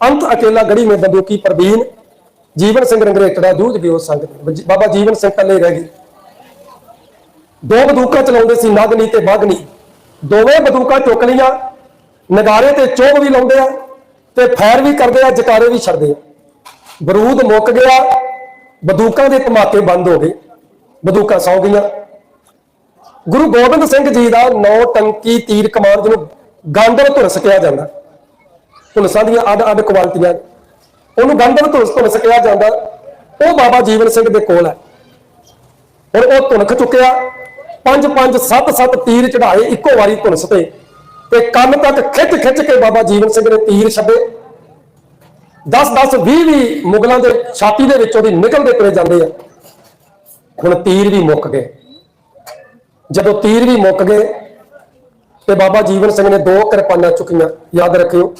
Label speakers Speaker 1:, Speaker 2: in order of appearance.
Speaker 1: ਅੰਤ ਅਕੇਲਾ ਗੜੀ ਮੇ ਬੰਦੂਕੀ ਪ੍ਰਵੀਨ, ਜੀਵਨ ਸਿੰਘ ਰੰਗਰੇਟੜਾ ਜੂਝ ਗਏ ਉਸ ਸੰਗ ਬਾਬਾ ਜੀਵਨ ਸਿੰਘ ਇਕੱਲੇ ਰਹਿ ਗਏ। ਦੋ ਬੰਦੂਕਾਂ ਚਲਾਉਂਦੇ ਸੀ ਨਗਨੀ ਤੇ ਬਾਗਨੀ ਦੋਵੇਂ ਬੰਦੂਕਾਂ ਚੁੱਕ ਲਈਆਂ, ਨਗਾਰੇ ਤੇ ਚੋਗ ਵੀ ਲਾਉਂਦੇ ਆ ਤੇ ਫਾਇਰ ਵੀ ਕਰਦੇ ਆ, ਜਕਾਰੇ ਵੀ ਛੱਡਦੇ ਆ। ਬਰੂਦ ਮੁੱਕ ਗਿਆ, ਬੰਦੂਕਾਂ ਦੇ ਧਮਾਕੇ ਬੰਦ ਹੋ ਗਏ। ਬੰਦੂਕਾਂ ਸੌ ਗਈਆਂ। ਗੁਰੂ ਗੋਬਿੰਦ ਸਿੰਘ ਜੀ ਦਾ ਨੌ ਟੰਕੀ ਤੀਰ ਕਮਾਨ ਜਿਹਨੂੰ ਗਾਂਧਰ ਧੁਰਸ ਕਿਹਾ ਜਾਂਦਾ। ਧੁਰਸਾਂ ਦੀਆਂ ਅੱਡ ਅੱਡ ਕੁਆਲਟੀਆਂ ਉਹਨੂੰ ਗਾਂਧਰ ਧੁਰਸ ਧੁਰਸ ਕਿਹਾ ਜਾਂਦਾ। ਉਹ ਬਾਬਾ ਜੀਵਨ ਸਿੰਘ ਦੇ ਕੋਲ ਹੈ। ਹੁਣ ਉਹ ਧੁਨਖ ਚੁੱਕਿਆ। ਪੰਜ ਪੰਜ ਸੱਤ ਸੱਤ ਤੀਰ ਚੜਾਏ ਇੱਕੋ ਵਾਰੀ ਧੁਨਸ ਤੇ। ਤੇ ਕੰਨ ਤੱਕ ਖਿੱਚ ਖਿੱਚ ਕੇ ਬਾਬਾ ਜੀਵਨ ਸਿੰਘ ਨੇ ਤੀਰ ਛੱਡੇ। 10 10 20 20 ਮੁਗਲਾਂ ਦੇ ਛਾਤੀ ਦੇ ਵਿੱਚੋਂ ਦੀ ਨਿਕਲਦੇ ਤੁਰੇ ਜਾਂਦੇ ਆ। ਹੁਣ ਤੀਰ ਵੀ ਮੁੱਕ ਗਏ। ਜਦੋਂ ਤੀਰ ਵੀ ਮੁੱਕ ਗਏ, ਤੇ ਬਾਬਾ ਜੀਵਨ ਸਿੰਘ ਨੇ ਦੋ ਕਿਰਪਾਨਾਂ ਚੁੱਕੀਆਂ। ਯਾਦ ਰੱਖਿਓ।